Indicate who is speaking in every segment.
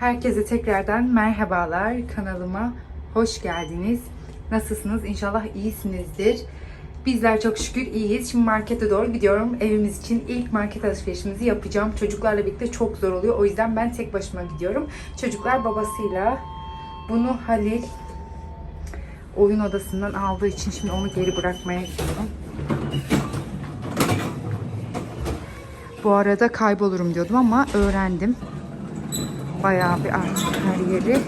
Speaker 1: Herkese tekrardan merhabalar. Kanalıma hoş geldiniz. Nasılsınız? İnşallah iyisinizdir. Bizler çok şükür iyiyiz. Şimdi markete doğru gidiyorum. Evimiz için ilk market alışverişimizi yapacağım. Çocuklarla birlikte çok zor oluyor. O yüzden ben tek başıma gidiyorum. Çocuklar babasıyla. Bunu Halil oyun odasından aldığı için şimdi onu geri bırakmaya gidiyorum. Bu arada kaybolurum diyordum ama öğrendim. Bayağı bir artık her yeri.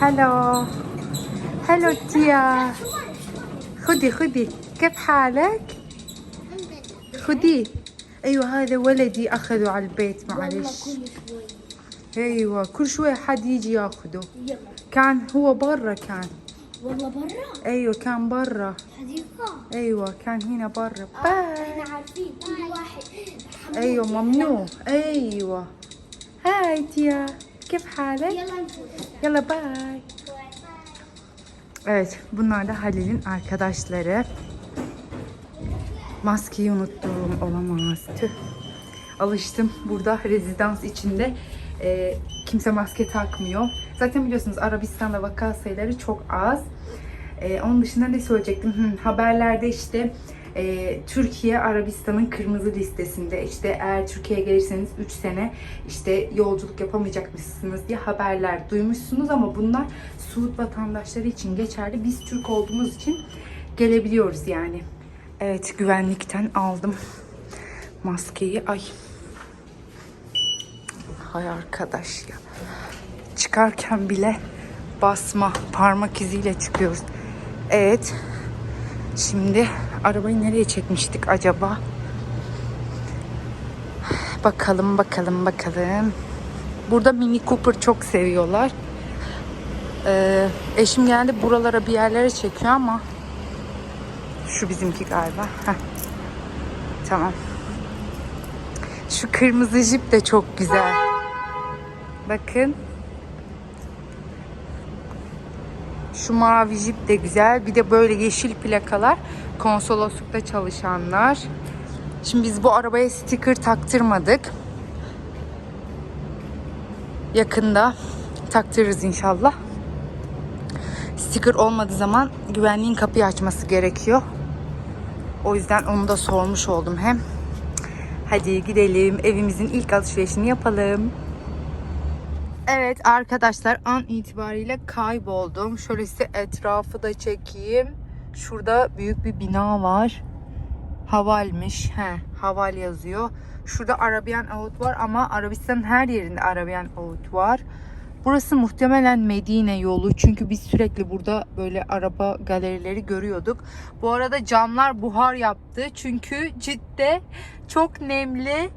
Speaker 1: Hello. Hello Tia. خدي خدي كيف حالك؟ خدي أيوه هذا ولدي اخذه على البيت معلش أيوه كل شوي حد يجي ياخده
Speaker 2: يلا
Speaker 1: كان هو برا كان
Speaker 2: والله برا
Speaker 1: ايوه كان برا
Speaker 2: حديقة
Speaker 1: ايوه كان هنا برا
Speaker 2: آه،
Speaker 1: باي
Speaker 2: احنا عارفين كل واحد
Speaker 1: ايوه ممنوع ايوه هاي تيا كيف حالك
Speaker 2: يلا نفوت
Speaker 1: يلا باي Evet, bunlar da Halil'in arkadaşları. Maskeyi unuttum, olamaz. Tüh. Alıştım. Burada rezidans içinde e, kimse maske takmıyor. Zaten biliyorsunuz Arabistan'da vaka sayıları çok az. E, onun dışında ne söyleyecektim? Hı, haberlerde işte e, Türkiye Arabistan'ın kırmızı listesinde işte eğer Türkiye'ye gelirseniz 3 sene işte yolculuk yapamayacakmışsınız diye haberler duymuşsunuz ama bunlar Suud vatandaşları için geçerli. Biz Türk olduğumuz için gelebiliyoruz yani. Evet güvenlikten aldım maskeyi. Ay. Hay arkadaş ya. Çıkarken bile basma parmak iziyle çıkıyoruz. Evet. Şimdi arabayı nereye çekmiştik acaba? Bakalım bakalım bakalım. Burada Mini Cooper çok seviyorlar. Ee, eşim geldi buralara bir yerlere çekiyor ama şu bizimki galiba. Heh. Tamam. Şu kırmızı jip de çok güzel. Bakın. Şu mavi jip de güzel. Bir de böyle yeşil plakalar. Konsoloslukta çalışanlar. Şimdi biz bu arabaya sticker taktırmadık. Yakında taktırırız inşallah. Sticker olmadığı zaman güvenliğin kapıyı açması gerekiyor. O yüzden onu da sormuş oldum hem. Hadi gidelim evimizin ilk alışverişini yapalım. Evet arkadaşlar an itibariyle kayboldum. Şöyle size etrafı da çekeyim. Şurada büyük bir bina var. Havalmiş. He, Haval yazıyor. Şurada Arabian Oud var ama Arabistan'ın her yerinde Arabian Oud var. Burası muhtemelen Medine yolu. Çünkü biz sürekli burada böyle araba galerileri görüyorduk. Bu arada camlar buhar yaptı. Çünkü cidde çok nemli.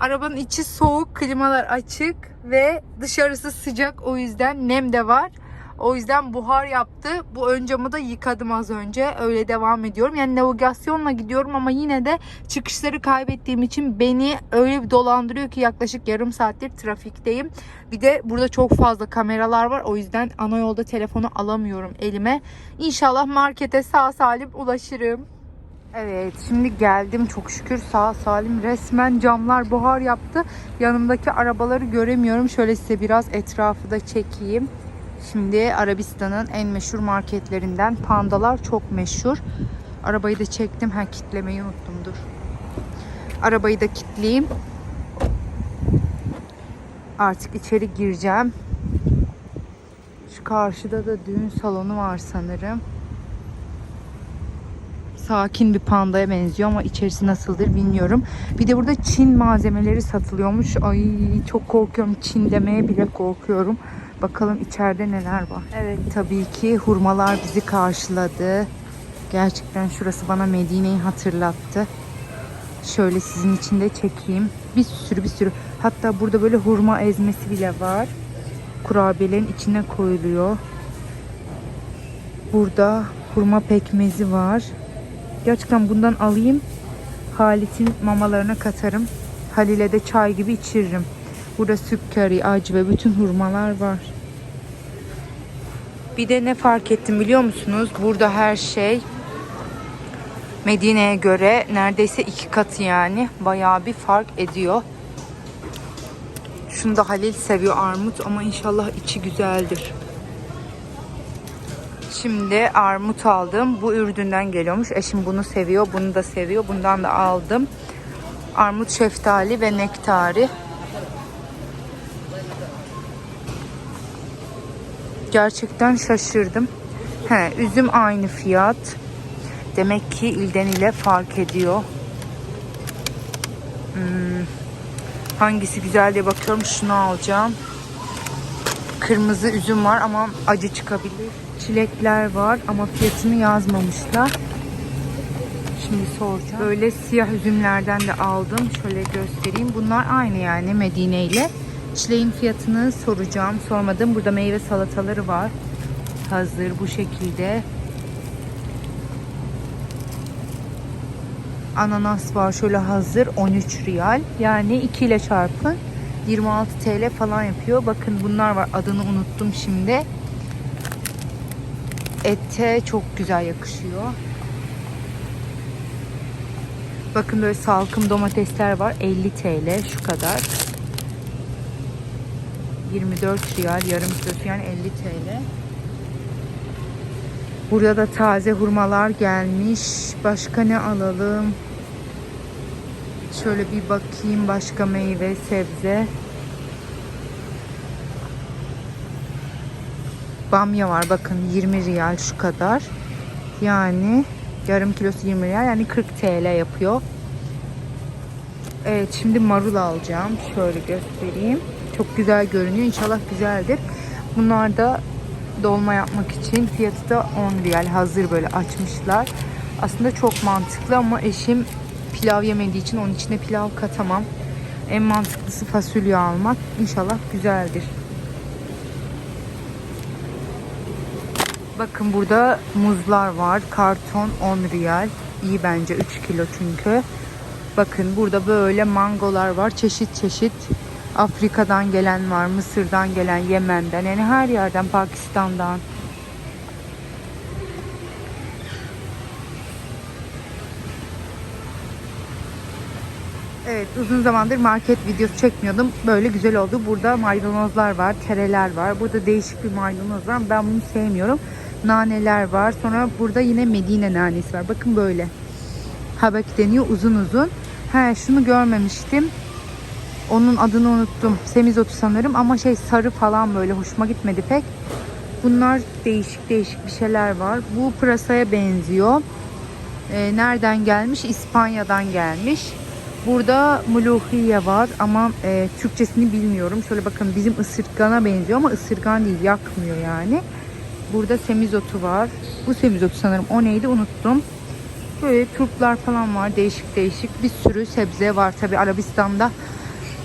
Speaker 1: Arabanın içi soğuk, klimalar açık ve dışarısı sıcak. O yüzden nem de var. O yüzden buhar yaptı. Bu ön camı da yıkadım az önce. Öyle devam ediyorum. Yani navigasyonla gidiyorum ama yine de çıkışları kaybettiğim için beni öyle bir dolandırıyor ki yaklaşık yarım saattir trafikteyim. Bir de burada çok fazla kameralar var. O yüzden ana yolda telefonu alamıyorum elime. İnşallah markete sağ salim ulaşırım. Evet şimdi geldim çok şükür sağ salim resmen camlar buhar yaptı. Yanımdaki arabaları göremiyorum. Şöyle size biraz etrafı da çekeyim. Şimdi Arabistan'ın en meşhur marketlerinden pandalar çok meşhur. Arabayı da çektim. Ha kitlemeyi unuttum dur. Arabayı da kitleyeyim. Artık içeri gireceğim. Şu karşıda da düğün salonu var sanırım sakin bir pandaya benziyor ama içerisi nasıldır bilmiyorum. Bir de burada Çin malzemeleri satılıyormuş. Ay çok korkuyorum. Çin demeye bile korkuyorum. Bakalım içeride neler var. Evet tabii ki hurmalar bizi karşıladı. Gerçekten şurası bana Medine'yi hatırlattı. Şöyle sizin için de çekeyim. Bir sürü bir sürü. Hatta burada böyle hurma ezmesi bile var. Kurabiyelerin içine koyuluyor. Burada hurma pekmezi var. Gerçekten bundan alayım. Halit'in mamalarına katarım. Halil'e de çay gibi içiririm. Burada sükkari, acı ve bütün hurmalar var. Bir de ne fark ettim biliyor musunuz? Burada her şey Medine'ye göre neredeyse iki katı yani. Bayağı bir fark ediyor. Şunu da Halil seviyor armut ama inşallah içi güzeldir. Şimdi armut aldım. Bu Ürdün'den geliyormuş. Eşim bunu seviyor. Bunu da seviyor. Bundan da aldım. Armut, şeftali ve nektari. Gerçekten şaşırdım. He, üzüm aynı fiyat. Demek ki ilden ile fark ediyor. Hmm, hangisi güzel diye bakıyorum. Şunu alacağım. Kırmızı üzüm var ama acı çıkabilir. Çilekler var ama fiyatını yazmamışlar. Şimdi soracağım. Böyle siyah üzümlerden de aldım. Şöyle göstereyim. Bunlar aynı yani Medine ile. Çileğin fiyatını soracağım. Sormadım. Burada meyve salataları var. Hazır bu şekilde. Ananas var şöyle hazır 13 riyal. Yani 2 ile çarpın 26 TL falan yapıyor. Bakın bunlar var. Adını unuttum şimdi. Ete çok güzel yakışıyor. Bakın böyle salkım domatesler var. 50 TL şu kadar. 24 riyal yarım kilosu yani 50 TL. Burada da taze hurmalar gelmiş. Başka ne alalım? Şöyle bir bakayım başka meyve, sebze. Bamya var bakın 20 riyal şu kadar. Yani yarım kilosu 20 riyal yani 40 TL yapıyor. Evet şimdi marul alacağım. Şöyle göstereyim. Çok güzel görünüyor. İnşallah güzeldir. Bunlar da dolma yapmak için fiyatı da 10 riyal. Hazır böyle açmışlar. Aslında çok mantıklı ama eşim pilav yemediği için onun içine pilav katamam. En mantıklısı fasulye almak. İnşallah güzeldir. Bakın burada muzlar var. Karton 10 riyal. İyi bence 3 kilo çünkü. Bakın burada böyle mangolar var. Çeşit çeşit. Afrika'dan gelen var. Mısır'dan gelen, Yemen'den. Yani her yerden. Pakistan'dan. Evet uzun zamandır market videosu çekmiyordum. Böyle güzel oldu. Burada maydanozlar var, tereler var. Burada değişik bir maydanoz var. Ben bunu sevmiyorum. Naneler var. Sonra burada yine Medine nanesi var. Bakın böyle. Habek deniyor uzun uzun. He şunu görmemiştim. Onun adını unuttum. Semizotu sanırım ama şey sarı falan böyle hoşuma gitmedi pek. Bunlar değişik değişik bir şeyler var. Bu pırasaya benziyor. Ee, nereden gelmiş? İspanya'dan gelmiş. Burada muluhiye var ama e, Türkçesini bilmiyorum. Şöyle bakın bizim ısırgana benziyor ama ısırgan değil yakmıyor yani. Burada semizotu var. Bu semizotu sanırım o neydi unuttum. Böyle turplar falan var değişik değişik bir sürü sebze var. Tabi Arabistan'da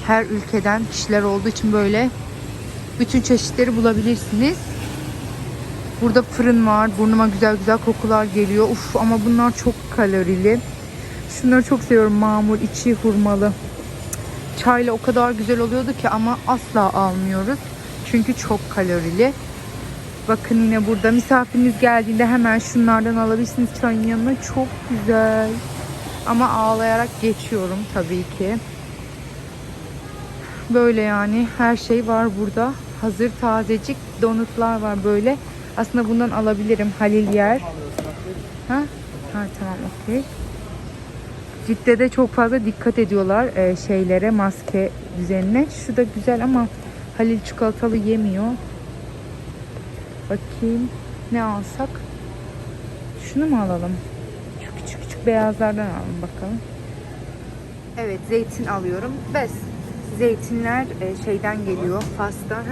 Speaker 1: her ülkeden kişiler olduğu için böyle bütün çeşitleri bulabilirsiniz. Burada fırın var. Burnuma güzel güzel kokular geliyor. Uf ama bunlar çok kalorili. Şunları çok seviyorum. Mamul, içi hurmalı. Çayla o kadar güzel oluyordu ki ama asla almıyoruz. Çünkü çok kalorili. Bakın yine burada misafiriniz geldiğinde hemen şunlardan alabilirsiniz çayın yanına. Çok güzel. Ama ağlayarak geçiyorum tabii ki. Böyle yani her şey var burada. Hazır tazecik donutlar var böyle. Aslında bundan alabilirim. Halil yer. Ha? Ha tamam okey. Cidde'de çok fazla dikkat ediyorlar e, şeylere, maske düzenine. Şu da güzel ama Halil çikolatalı yemiyor. Bakayım ne alsak? Şunu mu alalım? Şu küçük küçük beyazlardan alalım bakalım. Evet zeytin alıyorum. Bes. Zeytinler e, şeyden geliyor. Fas'tan.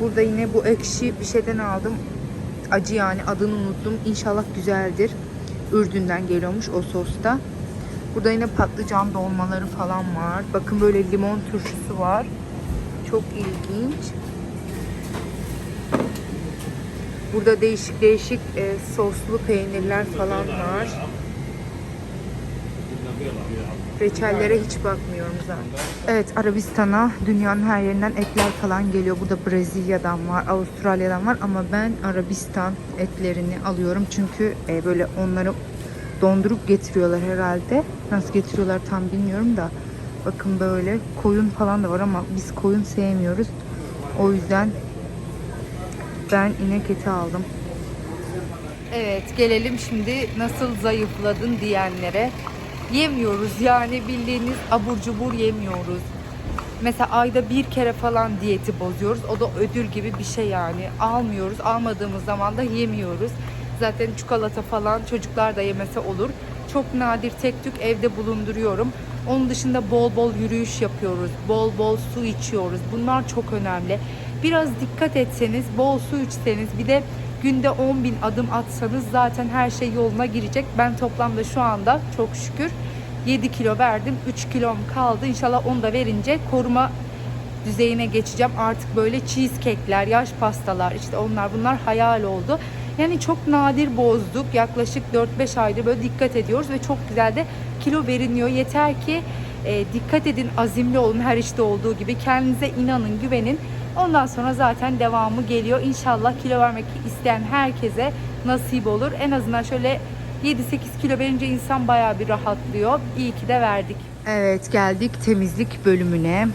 Speaker 1: Burada yine bu ekşi bir şeyden aldım. Acı yani adını unuttum. İnşallah güzeldir. Ürdün'den geliyormuş o sosta. Burada yine patlıcan dolmaları falan var. Bakın böyle limon turşusu var. Çok ilginç. Burada değişik değişik e, soslu peynirler falan var. Reçellere hiç bakmıyorum zaten. Evet Arabistan'a dünyanın her yerinden etler falan geliyor. Burada Brezilya'dan var, Avustralya'dan var ama ben Arabistan etlerini alıyorum. Çünkü e, böyle onları dondurup getiriyorlar herhalde. Nasıl getiriyorlar tam bilmiyorum da. Bakın böyle koyun falan da var ama biz koyun sevmiyoruz. O yüzden ben inek eti aldım. Evet gelelim şimdi nasıl zayıfladın diyenlere. Yemiyoruz yani bildiğiniz abur cubur yemiyoruz. Mesela ayda bir kere falan diyeti bozuyoruz. O da ödül gibi bir şey yani. Almıyoruz. Almadığımız zaman da yemiyoruz. Zaten çikolata falan çocuklar da yemese olur. Çok nadir tek tük evde bulunduruyorum. Onun dışında bol bol yürüyüş yapıyoruz. Bol bol su içiyoruz. Bunlar çok önemli. Biraz dikkat etseniz, bol su içseniz, bir de günde 10 bin adım atsanız zaten her şey yoluna girecek. Ben toplamda şu anda çok şükür 7 kilo verdim. 3 kilom kaldı. İnşallah onu da verince koruma düzeyine geçeceğim. Artık böyle cheesecake'ler, yaş pastalar işte onlar bunlar hayal oldu. Yani çok nadir bozduk. Yaklaşık 4-5 aydır böyle dikkat ediyoruz ve çok güzel de kilo veriniyor. Yeter ki e, dikkat edin, azimli olun her işte olduğu gibi. Kendinize inanın, güvenin. Ondan sonra zaten devamı geliyor. İnşallah kilo vermek isteyen herkese nasip olur. En azından şöyle 7-8 kilo verince insan bayağı bir rahatlıyor. İyi ki de verdik. Evet geldik temizlik bölümüne.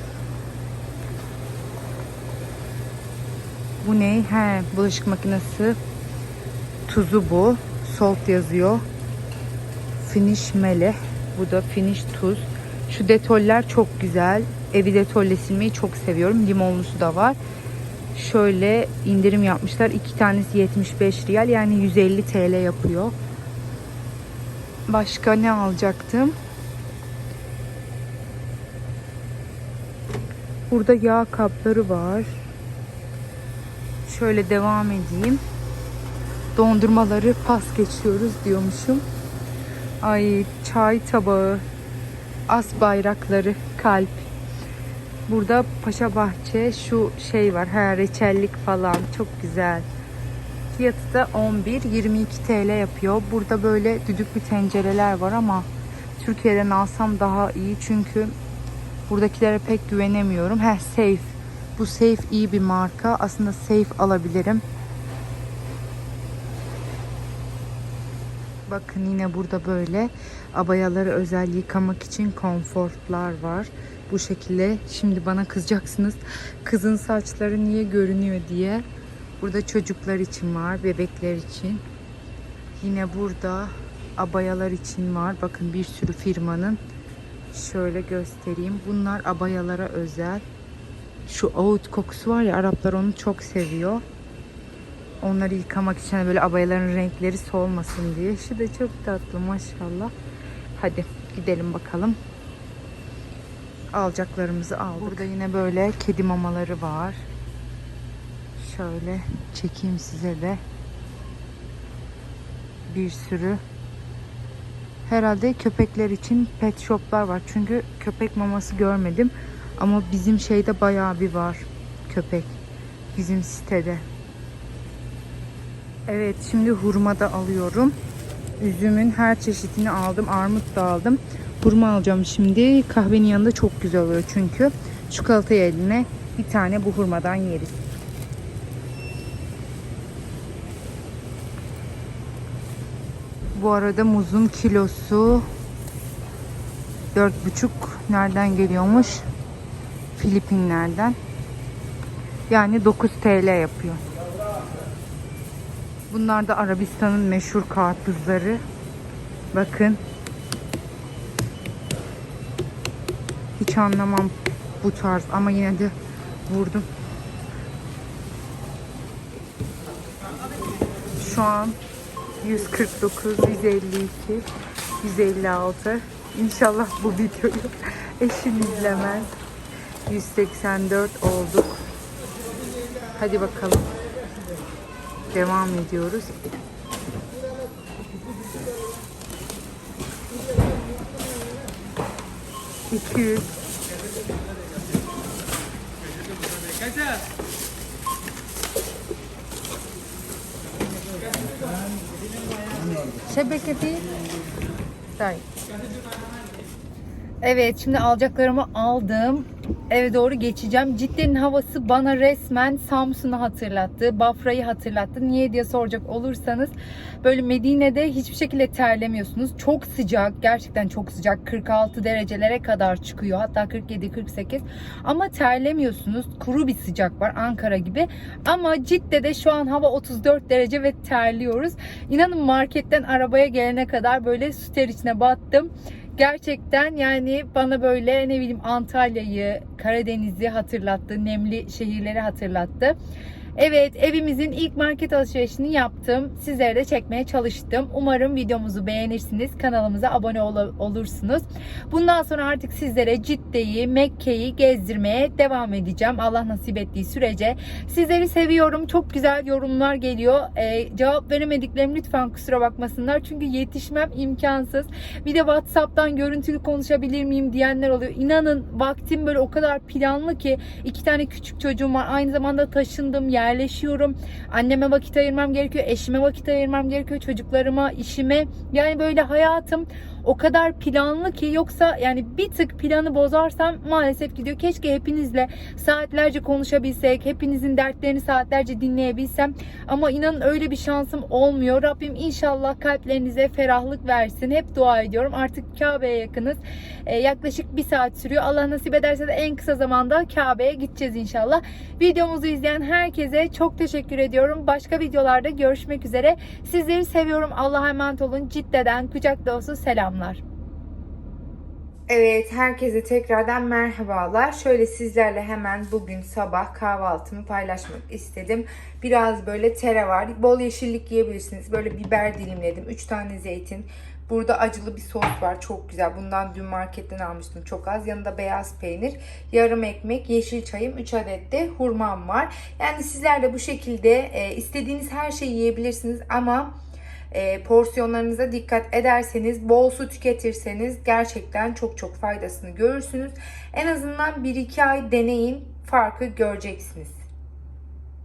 Speaker 1: Bu ne? He, bulaşık makinesi. Tuzu bu. Salt yazıyor. Finish meleh. Bu da finish tuz. Şu detoller çok güzel. Evi detolle silmeyi çok seviyorum. Limonlusu da var. Şöyle indirim yapmışlar. İki tanesi 75 riyal. Yani 150 TL yapıyor. Başka ne alacaktım? Burada yağ kapları var. Şöyle devam edeyim. Dondurmaları pas geçiyoruz diyormuşum. Ay çay tabağı, as bayrakları, kalp. Burada Paşa Bahçe şu şey var. Ha, reçellik falan çok güzel. Fiyatı da 11-22 TL yapıyor. Burada böyle düdüklü tencereler var ama Türkiye'den alsam daha iyi çünkü buradakilere pek güvenemiyorum. Heh Safe. Bu Safe iyi bir marka. Aslında Safe alabilirim. Bakın yine burada böyle abayaları özel yıkamak için konfortlar var. Bu şekilde şimdi bana kızacaksınız. Kızın saçları niye görünüyor diye. Burada çocuklar için var, bebekler için. Yine burada abayalar için var. Bakın bir sürü firmanın. Şöyle göstereyim. Bunlar abayalara özel. Şu oud kokusu var ya Araplar onu çok seviyor. Onları yıkamak için hani böyle abayaların renkleri solmasın diye. Şu da çok tatlı maşallah. Hadi gidelim bakalım. Alacaklarımızı aldık. Burada yine böyle kedi mamaları var. Şöyle çekeyim size de. Bir sürü. Herhalde köpekler için pet shoplar var. Çünkü köpek maması görmedim. Ama bizim şeyde bayağı bir var köpek. Bizim sitede. Evet şimdi hurma da alıyorum. Üzümün her çeşidini aldım. Armut da aldım. Hurma alacağım şimdi. Kahvenin yanında çok güzel oluyor çünkü. Çikolata yerine bir tane bu hurmadan yeriz. Bu arada muzun kilosu 4,5 nereden geliyormuş? Filipinlerden. Yani 9 TL yapıyor. Bunlar da Arabistan'ın meşhur karpuzları. Bakın. Anlamam bu tarz ama yine de vurdum. Şu an 149, 152, 156. İnşallah bu videoyu eşim izlemez. 184 olduk. Hadi bakalım. Devam ediyoruz. İki yüz. Şebeke değil. Evet şimdi alacaklarımı aldım. Eve doğru geçeceğim. Cidde'nin havası bana resmen Samsun'u hatırlattı. Bafra'yı hatırlattı. Niye diye soracak olursanız böyle Medine'de hiçbir şekilde terlemiyorsunuz. Çok sıcak. Gerçekten çok sıcak. 46 derecelere kadar çıkıyor. Hatta 47-48. Ama terlemiyorsunuz. Kuru bir sıcak var Ankara gibi. Ama Cidde'de şu an hava 34 derece ve terliyoruz. İnanın marketten arabaya gelene kadar böyle su ter içine battım. Gerçekten yani bana böyle ne bileyim Antalya'yı, Karadeniz'i hatırlattı, nemli şehirleri hatırlattı. Evet evimizin ilk market alışverişini yaptım. Sizlere de çekmeye çalıştım. Umarım videomuzu beğenirsiniz. Kanalımıza abone ol- olursunuz. Bundan sonra artık sizlere Cidde'yi, Mekke'yi gezdirmeye devam edeceğim. Allah nasip ettiği sürece. Sizleri seviyorum. Çok güzel yorumlar geliyor. Ee, cevap veremediklerim lütfen kusura bakmasınlar. Çünkü yetişmem imkansız. Bir de WhatsApp'tan görüntülü konuşabilir miyim diyenler oluyor. İnanın vaktim böyle o kadar planlı ki iki tane küçük çocuğum var. Aynı zamanda taşındım, yerleşiyorum. Anneme vakit ayırmam gerekiyor, eşime vakit ayırmam gerekiyor, çocuklarıma, işime. Yani böyle hayatım o kadar planlı ki yoksa yani bir tık planı bozarsam maalesef gidiyor. Keşke hepinizle saatlerce konuşabilsek, hepinizin dertlerini saatlerce dinleyebilsem. Ama inanın öyle bir şansım olmuyor. Rabbim inşallah kalplerinize ferahlık versin. Hep dua ediyorum. Artık Kabe'ye yakınız. Ee, yaklaşık bir saat sürüyor. Allah nasip ederse de en kısa zamanda Kabe'ye gideceğiz inşallah. Videomuzu izleyen herkese çok teşekkür ediyorum. Başka videolarda görüşmek üzere. Sizleri seviyorum. Allah'a emanet olun. Cidden kucak dolusu selamlar. Evet, herkese tekrardan merhabalar. Şöyle sizlerle hemen bugün sabah kahvaltımı paylaşmak istedim. Biraz böyle tere var. Bol yeşillik yiyebilirsiniz. Böyle biber dilimledim. 3 tane zeytin. Burada acılı bir sos var. Çok güzel. Bundan dün marketten almıştım. Çok az. Yanında beyaz peynir, yarım ekmek, yeşil çayım, 3 adet de hurmam var. Yani sizler de bu şekilde e, istediğiniz her şeyi yiyebilirsiniz ama e, porsiyonlarınıza dikkat ederseniz, bol su tüketirseniz gerçekten çok çok faydasını görürsünüz. En azından 1-2 ay deneyin, farkı göreceksiniz.